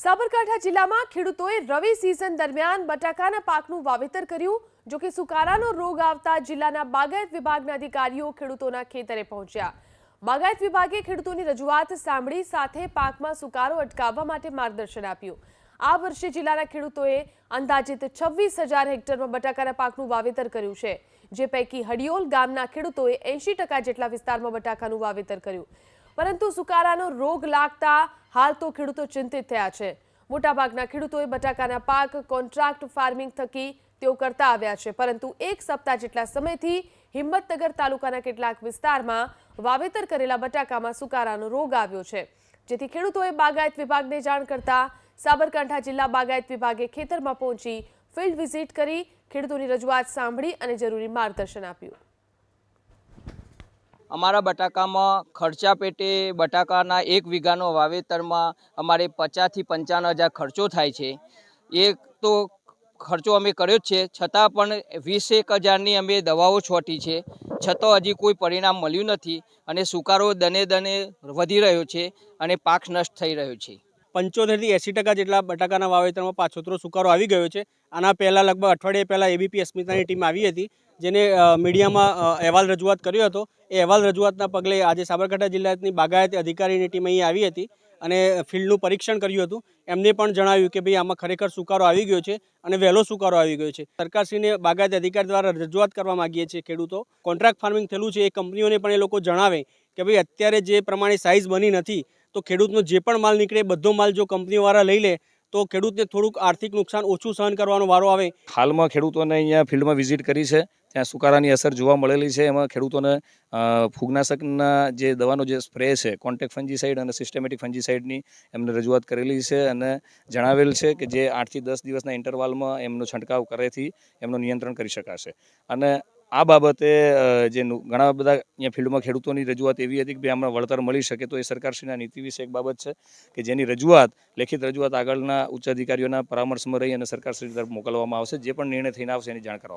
સાબરકાંઠા જિલ્લામાં ખેડૂતોએ રવિ સિઝન દરમિયાન બટાકાના પાકનું વાવેતર કર્યું, જો કે સુકારાનો રોગ આવતા જિલ્લાના બાગાયત વિભાગના અધિકારીઓ ખેડૂતોના ખેતરે પહોંચ્યા. બાગાયત વિભાગે ખેડૂતોની રજૂઆત સાંભળી સાથે પાકમાં સુકારો અટકાવવા માટે માર્ગદર્શન આપ્યું. આ વર્ષે જિલ્લાના ખેડૂતોએ અંદાજિત છવ્વીસ હજાર હેક્ટરમાં બટાકાના પાકનું વાવેતર કર્યું છે, જે પૈકી હડિયોલ ગામના ખેડૂતોએ એંશી ટકા જેટલા વિસ્તારમાં બટાકાનું વાવેતર કર્યું. પરંતુ સુકારાનો રોગ લાગતા હાલ તો ખેડૂતો ચિંતિત થયા છે. મોટાભાગના ખેડૂતોએ બટાકાના પાક, કોન્ટ્રાક્ટ ફાર્મિંગ થકી તેઓ કરતા આવ્યા છે. પરંતુ એક સપ્તાહ જેટલા સમયથી હિંમતનગર તાલુકાના કેટલાક વિસ્તારમાં વાવેતર કરેલા બટાકામાં સુકારાનો રોગ આવ્યો છે. જેથી ખેડૂતોએ બાગાયત વિભાગને જાણ કરતા સાબરકાંઠા જિલ્લા બાગાયત વિભાગે ખેતરમાં પહોંચી ફિલ્ડ વિઝિટ કરી ખેડૂતોની રજૂઆત સાંભળી અને જરૂરી માર્ગદર્શન આપ્યું. અમારા બટાકામાં ખર્ચા પેટે બટાકાના એક વીઘાનો વાવેતરમાં અમારે પચાસથી પંચાવન હજાર ખર્ચો થાય છે. એક તો ખર્ચો અમે કર્યો જ છે, છતાં પણ વીસ એક હજારની અમે દવાઓ છોટી છે, છતાં હજી કોઈ પરિણામ મળ્યું નથી અને સુકારો દને દને વધી રહ્યો છે અને પાક નષ્ટ થઈ રહ્યો છે. પંચોતેરથી એંસી ટકા જેટલા બટાકાના વાવેતરમાં પાછોતરો સુકારો આવી ગયો છે. આના પહેલાં લગભગ અઠવાડિયે પહેલાં એબીપી અસ્મિતાની ટીમ આવી હતી, જેને મીડિયામાં અહેવાલ રજૂઆત કર્યો હતો. એ અહેવાલ રજૂઆતના પગલે આજે સાબરકાંઠા જિલ્લાની બાગાયત અધિકારીની ટીમ અહીં આવી હતી અને ફિલ્ડનું પરીક્ષણ કર્યું હતું. એમને પણ જણાવ્યું કે ભાઈ, આમાં ખરેખર સુકારો આવી ગયો છે અને વહેલો સુકારો આવી ગયો છે. સરકારશ્રીને બાગાયત અધિકારી દ્વારા રજૂઆત કરવા માગીએ છીએ ખેડૂતો. કોન્ટ્રાક્ટ ફાર્મિંગ થયેલું છે એ કંપનીઓને પણ એ લોકો જણાવે કે ભાઈ, અત્યારે જે પ્રમાણે સાઇઝ બની નથી તો ખેડૂતનો જે પણ માલ નીકળે, બધો માલ જો કંપનીવાળા લઈ લે, તો ખેડૂતને થોડુંક આર્થિક નુકસાન ઓછું સહન કરવાનો વારો આવે. હાલમાં ખેડૂતોને અહીંયા ફિલ્ડમાં વિઝિટ કરી છે. ત્યાં સુકારાની અસર જોવા મળેલી છે. એમાં ખેડૂતોને ફૂગનાશકના જે દવાનો જે સ્પ્રે છે, કોન્ટેક્ટ ફંજીસાઇડ અને સિસ્ટેમેટિક ફંજીસાઇડની એમને રજૂઆત કરેલી છે અને જણાવેલ છે કે જે આઠથી દસ દિવસના ઇન્ટરવાલમાં એમનો છંટકાવ કરેથી એમનું નિયંત્રણ કરી શકાશે. અને આ બાબતે જે ઘણા બધા અહીંયા ફિલ્ડમાં ખેડૂતોની રજૂઆત એવી હતી કે ભાઈ આમાં વળતર મળી શકે તો એ સરકારશ્રીના નીતિ વિશે એક બાબત છે કે જેની રજૂઆત, લેખિત રજૂઆત આગળના ઉચ્ચ અધિકારીઓના પરામર્શમાં રહી અને સરકારશ્રી તરફ મોકલવામાં આવશે, જે પણ નિર્ણય થઈને આવશે એની જાણ કરવામાં